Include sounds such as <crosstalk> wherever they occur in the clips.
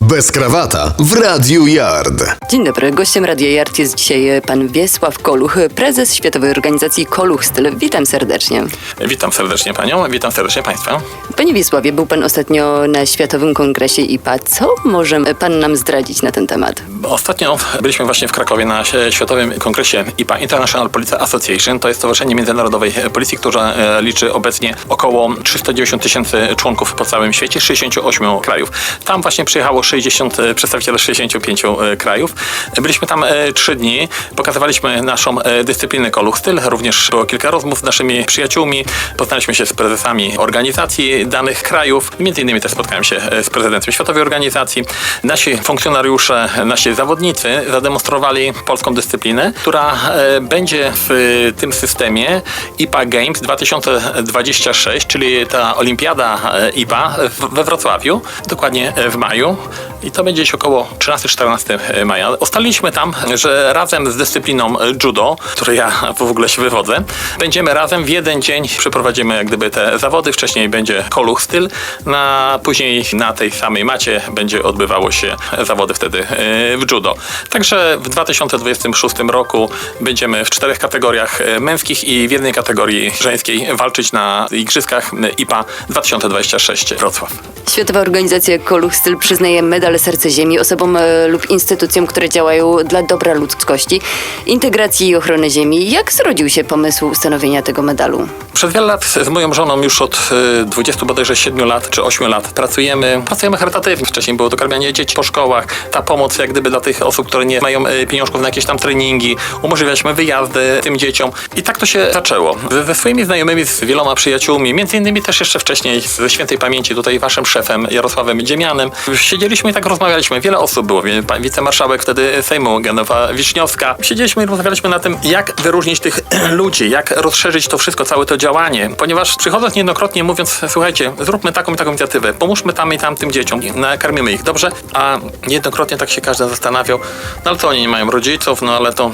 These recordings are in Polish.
Bez krawata w Radiu Yard. Dzień dobry, gościem Radia Yard jest dzisiaj pan Wiesław Koluch, prezes Światowej Organizacji Koluch Styl. Witam serdecznie. Witam serdecznie panią, witam serdecznie państwa. Panie Wiesławie, był pan ostatnio na Światowym Kongresie IPA. Co może pan nam zdradzić na ten temat? Ostatnio byliśmy właśnie w Krakowie na Światowym Kongresie IPA International Police Association. To jest Stowarzyszenie Międzynarodowej Policji, która e, liczy obecnie około 390 tysięcy członków po całym świecie, 68 krajów. Tam właśnie przyjechało 60 e, przedstawicieli 65 e, krajów. Byliśmy tam e, trzy dni, pokazywaliśmy naszą dyscyplinę Koluch Styl, również było kilka rozmów z naszymi przyjaciółmi, poznaliśmy się z prezesami organizacji danych krajów, między innymi też spotkałem się z prezydentem Światowej Organizacji. Nasi funkcjonariusze, nasi zawodnicy zademonstrowali polską dyscyplinę, która będzie w tym systemie IPA Games 2026, czyli ta olimpiada IPA we Wrocławiu, dokładnie w maju. I to będzie gdzieś około 13-14 maja. Ustaliliśmy tam, że razem z dyscypliną judo, której ja <laughs> w ogóle się wywodzę, będziemy razem w jeden dzień przeprowadzimy jak gdyby te zawody. Wcześniej będzie koluch styl, na, później na tej samej macie będzie odbywało się zawody wtedy e, w judo. Także w 2026 roku będziemy w czterech kategoriach e, męskich i w jednej kategorii żeńskiej walczyć na igrzyskach e, IPA 2026 Wrocław. Światowa Organizacja Koluch Styl przyznaje medal Serce Ziemi osobom e, lub instytucjom, które działają dla dobra ludzkości, integracji i ochrony Ziemi. Jak zrodził się pomysł ustanowienia tego medalu? Przez wiele lat z moją żoną już od y, 20 bodajże 7 lat czy 8 lat pracujemy. Pracujemy charytatywnie. Wcześniej było dokarmianie dzieci po szkołach. Ta pomoc jak gdyby dla tych osób, które nie mają y, pieniążków na jakieś tam treningi. Umożliwialiśmy wyjazdy tym dzieciom. I tak to się zaczęło. Ze, ze swoimi znajomymi, z wieloma przyjaciółmi, między innymi też jeszcze wcześniej ze świętej pamięci tutaj waszym szefem Jarosławem Dziemianem. Siedzieliśmy i tak rozmawialiśmy. Wiele osób było. Pan Wicemarszałek wtedy Sejmu, Genowa Wiśniowska. Siedzieliśmy i rozmawialiśmy na tym, jak wyróżnić tych <clears throat> ludzi, jak rozszerzyć to wszystko, całe to działanie. Ponieważ przychodząc niejednokrotnie mówiąc, słuchajcie, zróbmy taką i taką inicjatywę, pomóżmy tam i tam tym dzieciom, nakarmimy ich, dobrze? A niejednokrotnie tak się każdy zastanawiał, no ale to oni nie mają rodziców, no ale to,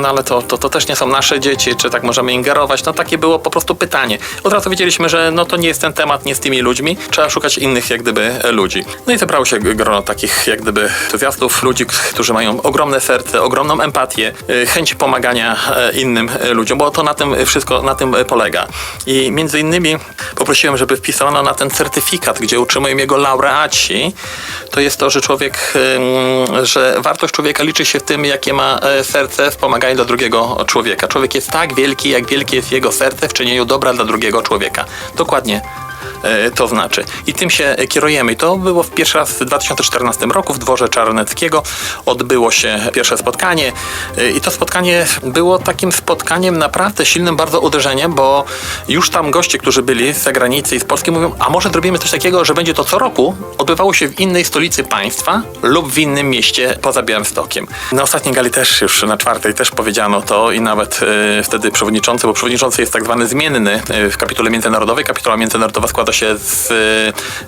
no ale to, to, to też nie są nasze dzieci, czy tak możemy ingerować? No takie było po prostu pytanie. Od razu wiedzieliśmy, że no to nie jest ten temat, nie z tymi ludźmi, trzeba szukać innych jak gdyby ludzi. No i zebrało się grono takich jak gdyby entuzjastów, ludzi, którzy mają ogromne serce, ogromną empatię, y, chęć pomagania e, innym e, ludziom, bo to na tym wszystko na tym e, polega. I między innymi poprosiłem, żeby wpisano na ten certyfikat, gdzie utrzymują jego laureaci, to jest to, że człowiek, że wartość człowieka liczy się w tym, jakie ma serce w pomaganiu dla drugiego człowieka. Człowiek jest tak wielki, jak wielkie jest jego serce w czynieniu dobra dla drugiego człowieka. Dokładnie to znaczy. I tym się kierujemy. To było w pierwszy raz w 2014 roku w dworze Czarneckiego. Odbyło się pierwsze spotkanie E, i to spotkanie było takim spotkaniem naprawdę silnym bardzo uderzeniem, bo już tam goście, którzy byli z zagranicy i z Polski mówią, a może zrobimy coś takiego, że będzie to co roku odbywało się w innej stolicy państwa lub w innym mieście poza Białymstokiem. Na ostatniej gali też już na czwartej też powiedziano to i nawet e, wtedy przewodniczący, bo przewodniczący jest tak zwany zmienny e, w kapitule międzynarodowej. Kapitula międzynarodowa składa się z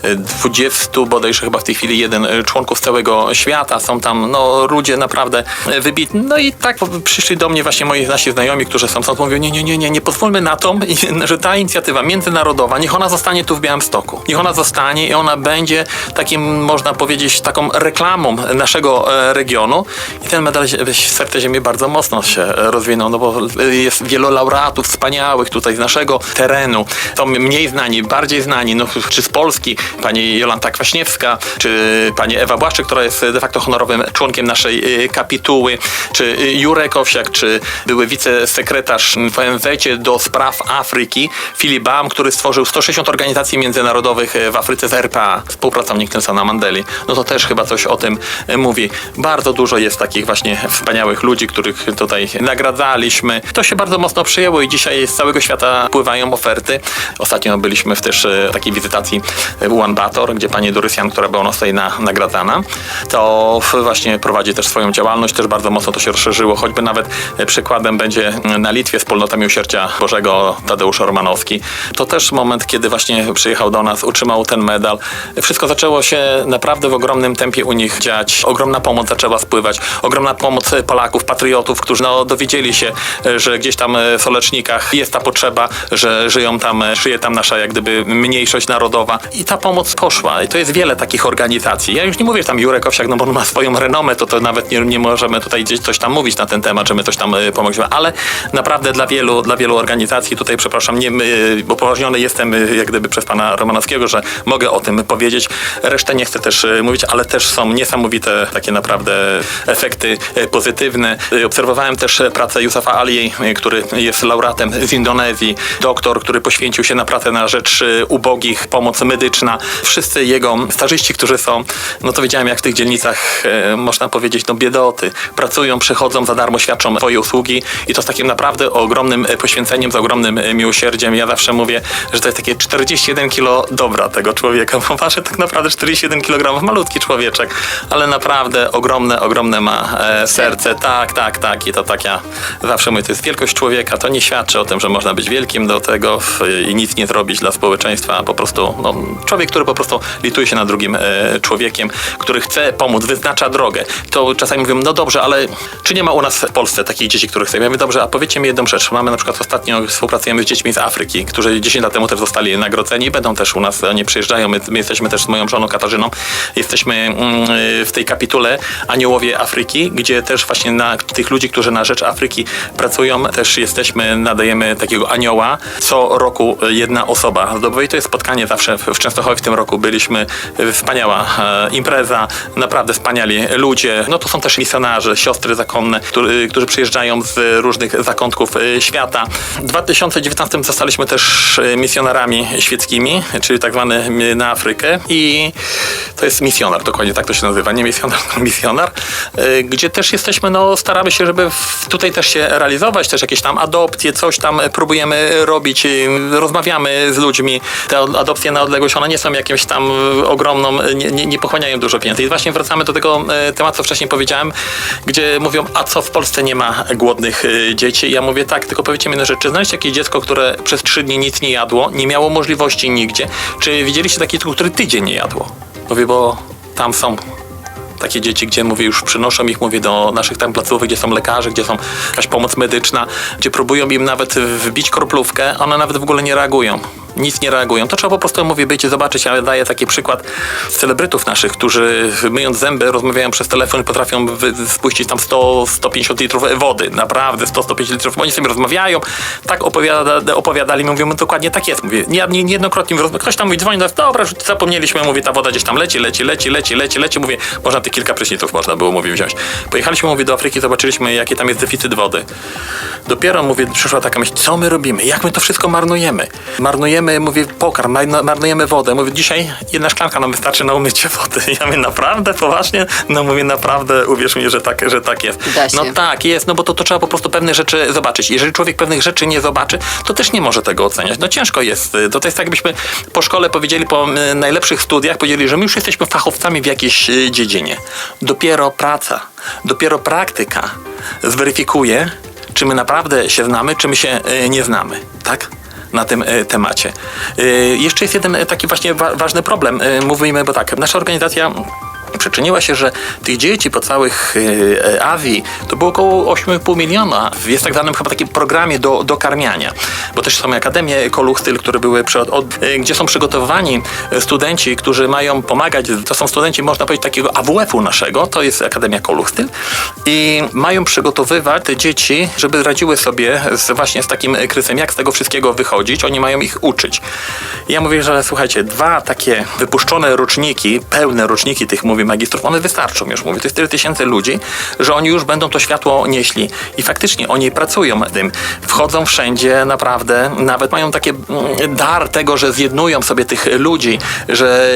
e, 20 bodajże chyba w tej chwili jeden e, członków z całego świata. Są tam no, ludzie naprawdę wybitni. No i tak przyszli do mnie właśnie moi nasi znajomi, którzy są stąd, mówią, nie, nie, nie, nie, nie pozwólmy na to, <laughs> że ta inicjatywa międzynarodowa, niech ona zostanie tu w Białymstoku. Niech ona zostanie i ona będzie takim, można powiedzieć, taką reklamą naszego e, regionu. I ten medal zie- Serce Ziemi bardzo mocno się rozwinął, no bo jest wielu laureatów wspaniałych tutaj z naszego terenu. Są mniej znani, bardziej znani, no, czy z Polski, pani Jolanta Kwaśniewska, czy pani Ewa Błaszczyk, która jest de facto honorowym członkiem naszej e, kapituły, czy e, Jurek Owsiak, czy były wicesekretarz w ONZ do spraw Afryki, Filip Baum, który stworzył 160 organizacji międzynarodowych e, w Afryce z RPA, współpracownik Nelsona Mandeli. No to też chyba coś o tym mówi. Bardzo dużo jest takich właśnie wspaniałych ludzi, których tutaj nagradzaliśmy. To się bardzo mocno przyjęło i dzisiaj z całego świata pływają oferty. Ostatnio byliśmy w też e, takiej wizytacji w Ulan Bator, gdzie pani Dorysjan, która była u tutaj na, nagradzana, to właśnie prowadzi też swoją działalność, też bardzo mocno to się rozszerzyło, choćby nawet e, przykładem będzie na Litwie wspólnota Miłosierdzia Bożego Tadeusz Romanowski. To też moment, kiedy właśnie przyjechał do nas, utrzymał ten medal. Wszystko zaczęło się naprawdę w ogromnym tempie u nich dziać. Ogromna pomoc zaczęła spływać. Ogromna pomoc Polaków, patriotów, którzy no, dowiedzieli się, e, że gdzieś tam e, w Solecznikach jest ta potrzeba, że żyją tam, e, żyje tam nasza jak gdyby mniejszość narodowa i ta pomoc poszła. I to jest wiele takich organizacji. Ja już nie mówię, tam Jurek Owsiak, no bo on ma swoją renomę, to to nawet nie, nie możemy tutaj gdzieś coś tam mówić na ten temat, że my coś tam y, pomogliśmy, ale naprawdę dla wielu, dla wielu organizacji tutaj, przepraszam, nie, y, upoważniony jestem y, jak gdyby przez pana Romanowskiego, że mogę o tym powiedzieć. Resztę nie chcę też y, mówić, ale też są niesamowite takie naprawdę efekty pozytywne. Obserwowałem też pracę Yusufa Ali, który jest laureatem z Indonezji, doktor, który poświęcił się na pracę na rzecz ubogich, pomoc medyczna. Wszyscy jego stażyści, którzy są, no to wiedziałem jak w tych dzielnicach, e, można powiedzieć, no biedoty. Pracują, przychodzą za darmo, świadczą swoje usługi i to z takim naprawdę ogromnym e, poświęceniem, z ogromnym e, miłosierdziem. Ja zawsze mówię, że to jest takie 41 kilo dobra tego człowieka, bo waży tak naprawdę 41 kg, malutki człowieczek, ale naprawdę ogromne, ogromne ma serce. Tak, tak, tak. I to tak ja zawsze mówię, to jest wielkość człowieka. To nie świadczy o tym, że można być wielkim do tego i nic nie zrobić dla społeczeństwa, a po prostu no, człowiek, który po prostu lituje się nad drugim e, człowiekiem, który chce pomóc, wyznacza drogę. To czasami mówią, no dobrze, ale czy nie ma u nas w Polsce takich dzieci, których chcemy? Ja mówię, dobrze, a powiedzcie mi jedną rzecz. Mamy na przykład ostatnio współpracujemy z dziećmi z Afryki, którzy 10 lat temu też zostali nagrodzeni będą też u nas, oni przyjeżdżają. My, my jesteśmy też z moją żoną Katarzyną, jesteśmy mm, w tej kapitule Aniołowie Afryki, gdzie też właśnie na tych ludzi, którzy na rzecz Afryki pracują, też jesteśmy, nadajemy takiego anioła. Co roku jedna osoba i to jest spotkanie zawsze w Częstochowie w tym roku byliśmy. Wspaniała e, impreza, naprawdę wspaniali ludzie. No to są też misjonarze, siostry zakonne, którzy, którzy przyjeżdżają z różnych zakątków e, świata. W 2019 zostaliśmy też e, misjonarami świeckimi, czyli tak zwany e, na Afrykę i to jest misjonar, dokładnie tak to się nazywa, nie misjonar, <laughs> misjonar, e, gdzie też jesteśmy, no staramy się, żeby tutaj też się realizować, też jakieś tam adopcje, coś tam próbujemy robić, e, rozmawiamy z ludźmi. Te adopcje na odległość, one nie są jakimś tam e, ogromną, e, nie, nie, nie pochłaniają dużo pieniędzy. I właśnie wracamy do tego e, tematu, co wcześniej powiedziałem, gdzie mówią, a co w Polsce nie ma głodnych dzieci? Ja mówię tak, tylko powiedzcie mi jedną rzecz, czy znaleźć jakieś dziecko, które przez trzy dni nic nie jadło, nie miało możliwości nigdzie? Czy widzieliście takie dziecko, które tydzień nie jadło? Mówię, bo tam są takie dzieci, gdzie mówię, już przynoszą ich, mówię, do naszych tam placówek, gdzie są lekarze, gdzie są jakaś pomoc medyczna, gdzie próbują im nawet wbić kroplówkę, one nawet w ogóle nie reagują. Nic nie reagują. To trzeba po prostu, mówię, być zobaczyć, ale daję taki przykład celebrytów naszych, którzy myjąc zęby, rozmawiają przez telefon i potrafią spuścić tam 100-150 litrów wody. Naprawdę, 100-150 litrów. Oni sobie rozmawiają, tak opowiada, opowiadali, mówią, no dokładnie tak jest. Mówię, nie, nie, niejednokrotnie ktoś tam mówi, dzwoni do nas, dobra, zapomnieliśmy, mówię, ta woda gdzieś tam leci, leci, leci, leci, leci, leci. Mówię, można tych kilka pryszniców można było, mówię, wziąć. Pojechaliśmy, mówię, do Afryki, zobaczyliśmy, jaki tam jest deficyt wody. Dopiero, mówię, przyszła taka myśl, co my robimy? Jak my to wszystko marnujemy? Marnujemy, mówię, pokarm, mar- marnujemy wodę. Mówię, dzisiaj jedna szklanka nam wystarczy na umycie <laughs> wody. Ja mówię, naprawdę? Poważnie? No mówię, naprawdę, uwierz mi, że tak, że tak jest. No tak, jest, no bo to, to trzeba po prostu pewne rzeczy zobaczyć. Jeżeli człowiek pewnych rzeczy nie zobaczy, to też nie może tego oceniać. No ciężko jest. To, to jest tak, jakbyśmy po szkole powiedzieli, po y, najlepszych studiach, powiedzieli, że my już jesteśmy fachowcami w jakiejś y, dziedzinie. Dopiero praca, dopiero praktyka zweryfikuje, czy my naprawdę się znamy, czy my się y, nie znamy. Tak? Na tym e, temacie. E, jeszcze jest jeden e, taki właśnie wa- ważny problem. Mówimy, bo tak, nasza organizacja przyczyniła się, że tych dzieci po całych Azji to było około 8,5 miliona. Jest tak zwanym chyba takim programie do, do karmiania, bo też są akademie Koluchstyl, które były, przy, od, e, gdzie są przygotowani studenci, którzy mają pomagać. To są studenci, można powiedzieć, takiego AWF-u naszego, to jest Akademia Koluchstyl i mają przygotowywać te dzieci, żeby radziły sobie z, właśnie z takim kryzysem, jak z tego wszystkiego wychodzić. Oni mają ich uczyć. Ja mówię, że słuchajcie, dwa takie wypuszczone roczniki, pełne roczniki tych, mówię, magistrów, one wystarczą już, mówię, to jest tyle tysięcy ludzi, że oni już będą to światło nieśli. I faktycznie oni pracują nad tym. Wchodzą wszędzie, naprawdę, nawet mają takie mm, dar tego, że zjednują sobie tych ludzi, że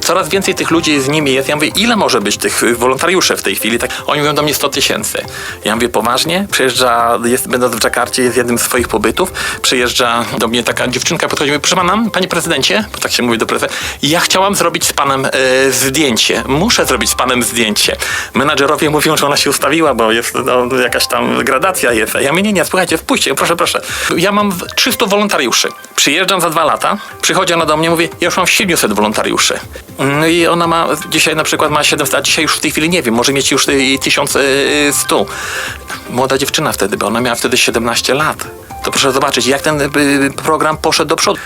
coraz więcej tych ludzi z nimi jest. Ja mówię, ile może być tych wolontariuszy w tej chwili? Tak, oni mówią do mnie 100 tysięcy. Ja mówię, poważnie? Przyjeżdża, jest, będąc w Dżakarcie, jest jednym z swoich pobytów, przyjeżdża do mnie taka dziewczynka, podchodzi i mówi, proszę pana, panie prezydencie, bo tak się mówi do prezydenta, ja chciałam zrobić z panem e, zdjęcie. Muszę zrobić z panem zdjęcie. Menadżerowie mówią, że ona się ustawiła, bo jest no, jakaś tam gradacja jest. Ja mówię, nie, nie, słuchajcie, wpuśćcie, proszę, proszę. Ja mam w- 300 wolontariuszy. Przyjeżdżam za dwa lata, przychodzi ona do mnie, mówi, ja już mam 700 wolontariuszy. No i ona ma, dzisiaj na przykład ma 700, a dzisiaj już w tej chwili nie wiem, może mieć już y, 1100. Młoda dziewczyna wtedy, bo ona miała wtedy 17 lat. To proszę zobaczyć, jak ten y, program poszedł do przodu.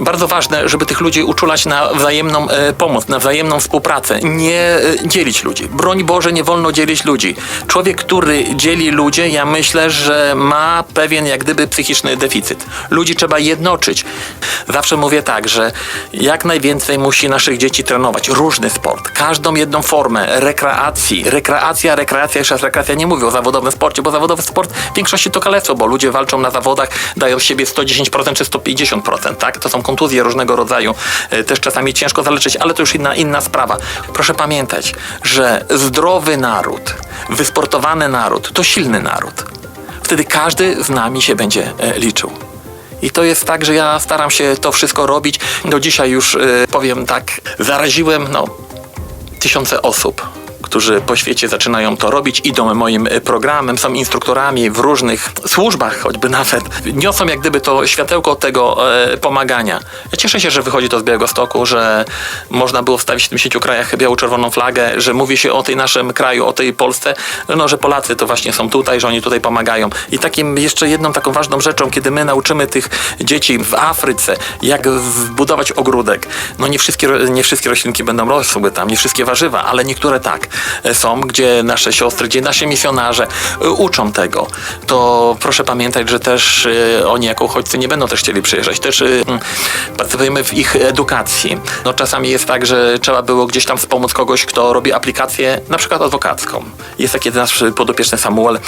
Bardzo ważne, żeby tych ludzi uczulać na wzajemną e, pomoc, na wzajemną współpracę. Nie e, dzielić ludzi. Broń Boże, nie wolno dzielić ludzi. Człowiek, który dzieli ludzi, ja myślę, że ma pewien jak gdyby psychiczny deficyt. Ludzi trzeba jednoczyć. Zawsze mówię tak, że jak najwięcej musi naszych dzieci trenować. Różny sport. Każdą jedną formę rekreacji. Rekreacja, rekreacja, jeszcze raz rekreacja. Nie mówię o zawodowym sporcie, bo zawodowy sport w większości to kalectwo, bo ludzie walczą na zawodach, dają siebie 110% czy 150%, tak? To są kontuzje różnego rodzaju. E, Też czasami ciężko zaleczyć, ale to już inna, inna sprawa. Proszę pamiętać, że zdrowy naród, wysportowany naród to silny naród. Wtedy każdy z nami się będzie e, liczył. I to jest tak, że ja staram się to wszystko robić. Do dzisiaj już e, powiem tak, zaraziłem no, tysiące osób, którzy po świecie zaczynają to robić, idą moim e, programem, są instruktorami w różnych służbach, choćby nawet. Niosą jak gdyby to światełko tego e, pomagania. Ja cieszę się, że wychodzi to z Białego Stoku, że można było wstawić w tym sieciu krajach biało-czerwoną flagę, że mówi się o tej naszym kraju, o tej Polsce, no, że Polacy to właśnie są tutaj, że oni tutaj pomagają. I takim jeszcze jedną taką ważną rzeczą, kiedy my nauczymy tych dzieci w Afryce, jak zbudować ogródek. No nie wszystkie, nie wszystkie roślinki będą rosły tam, nie wszystkie warzywa, ale niektóre tak są, gdzie nasze siostry, gdzie nasi misjonarze e, uczą tego. To proszę pamiętać, że też e, oni jako uchodźcy nie będą też chcieli przyjeżdżać. Też e, pracujemy w ich edukacji. No czasami jest tak, że trzeba było gdzieś tam wspomóc kogoś, kto robi aplikację na przykład adwokacką. Jest taki nasz podopieczny Samuel.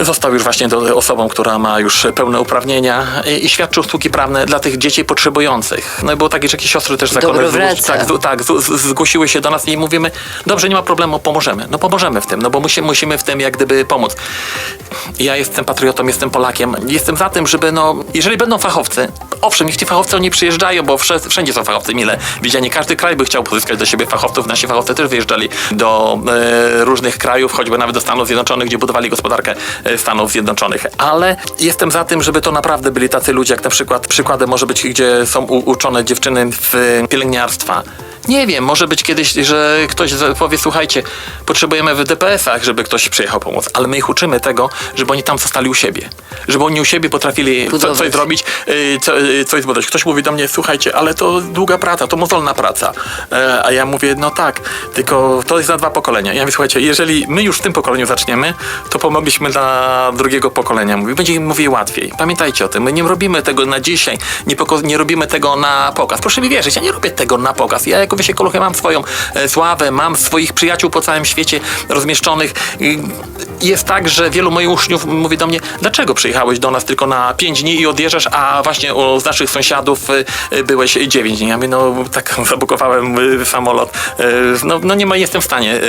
Został już właśnie do, osobą, która ma już pełne uprawnienia i, i świadczy usługi prawne dla tych dzieci potrzebujących. No i było takie, że jakieś siostry też wraca. tak, tak, zgłosiły się do nas i mówimy, dobrze, nie ma problemu, pomożemy. No pomożemy w tym, no bo musi, musimy w tym jak gdyby pomóc. Ja jestem patriotą, jestem Polakiem. Jestem za tym, żeby no, jeżeli będą fachowcy, owszem, niech ci fachowcy oni przyjeżdżają, bo wsze- wszędzie są fachowcy mile widziani. Każdy kraj by chciał pozyskać do siebie fachowców. Nasi fachowcy też wyjeżdżali do e, różnych krajów, choćby nawet do Stanów Zjednoczonych, gdzie budowali gospodarkę e, Stanów Zjednoczonych. Ale jestem za tym, żeby to naprawdę byli tacy ludzie, jak na przykład przykładem może być, gdzie są u- uczone dziewczyny w pielęgniarstwa. Nie wiem, może być kiedyś, że ktoś powie, słuchajcie, potrzebujemy w DPS-ach, żeby ktoś przyjechał pomóc, ale my ich uczymy tego, żeby oni tam zostali u siebie. Żeby oni u siebie potrafili co, coś zrobić, y, co, y, coś zbudować. Ktoś mówi do mnie, słuchajcie, ale to długa praca, to mozolna praca. E, A ja mówię, no tak, tylko to jest na dwa pokolenia. Ja mówię, słuchajcie, jeżeli my już w tym pokoleniu zaczniemy, to pomogliśmy dla drugiego pokolenia. Mówi, będzie im mówię łatwiej. Pamiętajcie o tym, my nie robimy tego na dzisiaj, nie, nie robimy tego na pokaz. Proszę mi wierzyć, ja nie robię tego na pokaz. Ja jako Wysiekoluchy mam swoją e, sławę, mam swoich przyjaciół po całym świecie rozmieszczonych. Jest tak, że wielu moich uczniów mówi do mnie, dlaczego przyjechałeś do nas tylko na 5 dni i odjeżdżasz, a właśnie u, z naszych sąsiadów y, y, byłeś 9 dni. Ja mówię, no tak <laughs> zabukowałem samolot. No, no nie ma, jestem w stanie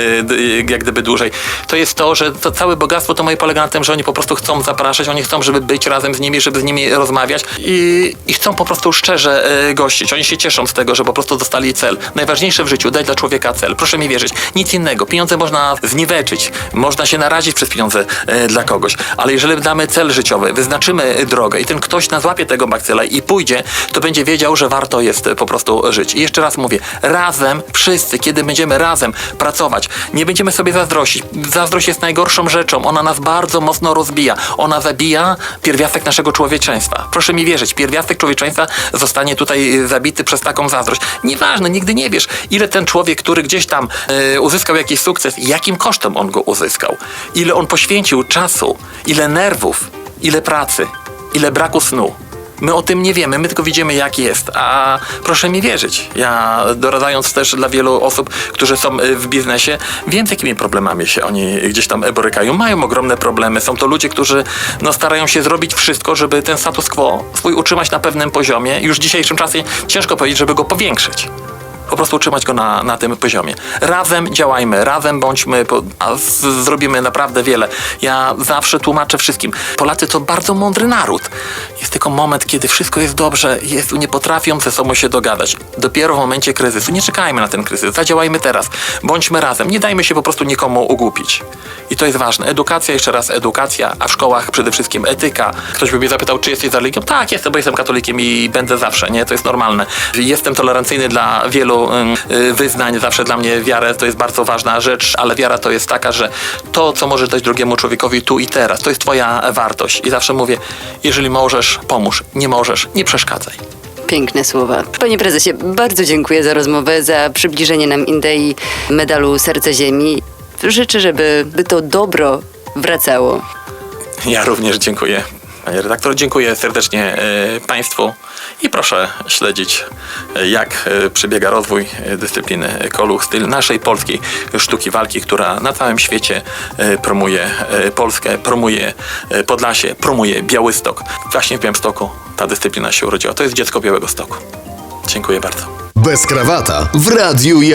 jak gdyby dłużej. To jest to, że to całe bogactwo to moje polega na tym, że oni po prostu chcą zapraszać, oni chcą, żeby być razem z nimi, żeby z nimi rozmawiać i, i chcą po prostu szczerze gościć. Oni się cieszą z tego, że po prostu dostali cel. Najważniejsze w życiu, dać dla człowieka cel. Proszę mi wierzyć, nic innego. Pieniądze można zniweczyć, można się narazić przez pieniądze e, dla kogoś, ale jeżeli damy cel życiowy, wyznaczymy drogę i ten ktoś nas złapie tego bakcyla i pójdzie, to będzie wiedział, że warto jest po prostu żyć. I jeszcze raz mówię, razem, wszyscy, kiedy będziemy razem pracować, nie będziemy sobie zazdrościć. Zazdrość jest najgorszą rzeczą, ona nas bardzo mocno rozbija. Ona zabija pierwiastek naszego człowieczeństwa. Proszę mi wierzyć, pierwiastek człowieczeństwa zostanie tutaj zabity przez taką zazdrość. Nieważne, nigdy nie wiesz, ile ten człowiek, który gdzieś tam e, uzyskał jakiś sukces, jakim kosztem on go uzyskał. Ile on poświęcił czasu, ile nerwów, ile pracy, ile braku snu. My o tym nie wiemy, my tylko widzimy jak jest, a proszę mi wierzyć. Ja doradzając też dla wielu osób, którzy są y, w biznesie, wiem z jakimi problemami się oni gdzieś tam borykają. Mają ogromne problemy. Są to ludzie, którzy no, starają się zrobić wszystko, żeby ten status quo swój utrzymać na pewnym poziomie. Już w dzisiejszym czasie ciężko powiedzieć, żeby go powiększyć po prostu utrzymać go na, na tym poziomie. Razem działajmy, razem bądźmy, a z, zrobimy naprawdę wiele. Ja zawsze tłumaczę wszystkim. Polacy to bardzo mądry naród. Jest tylko moment, kiedy wszystko jest dobrze, jest, nie potrafią ze sobą się dogadać. Dopiero w momencie kryzysu. Nie czekajmy na ten kryzys, zadziałajmy teraz. Bądźmy razem, nie dajmy się po prostu nikomu ugłupić. I to jest ważne. Edukacja, jeszcze raz edukacja, a w szkołach przede wszystkim etyka. Ktoś by mnie zapytał, czy jesteś za religią? Tak, jestem, bo jestem katolikiem i będę zawsze, nie? To jest normalne. Jestem tolerancyjny dla wielu y, wyznań, zawsze dla mnie wiarę to jest bardzo ważna rzecz, ale wiara to jest taka, że to, co możesz dać drugiemu człowiekowi tu i teraz, to jest twoja wartość. I zawsze mówię, jeżeli możesz, pomóż. Nie możesz, nie przeszkadzaj. Piękne słowa. Panie prezesie, bardzo dziękuję za rozmowę, za przybliżenie nam idei medalu Serce Ziemi. Życzę, żeby by to dobro wracało. Ja również dziękuję. Panie redaktor, dziękuję serdecznie e, Państwu i proszę śledzić, jak e, przebiega rozwój e, dyscypliny koluch, styl naszej polskiej sztuki walki, która na całym świecie e, promuje Polskę, promuje Podlasie, promuje Białystok. Właśnie w Białymstoku ta dyscyplina się urodziła. To jest dziecko Białego Stoku. Dziękuję bardzo. Bez krawata w Radiu.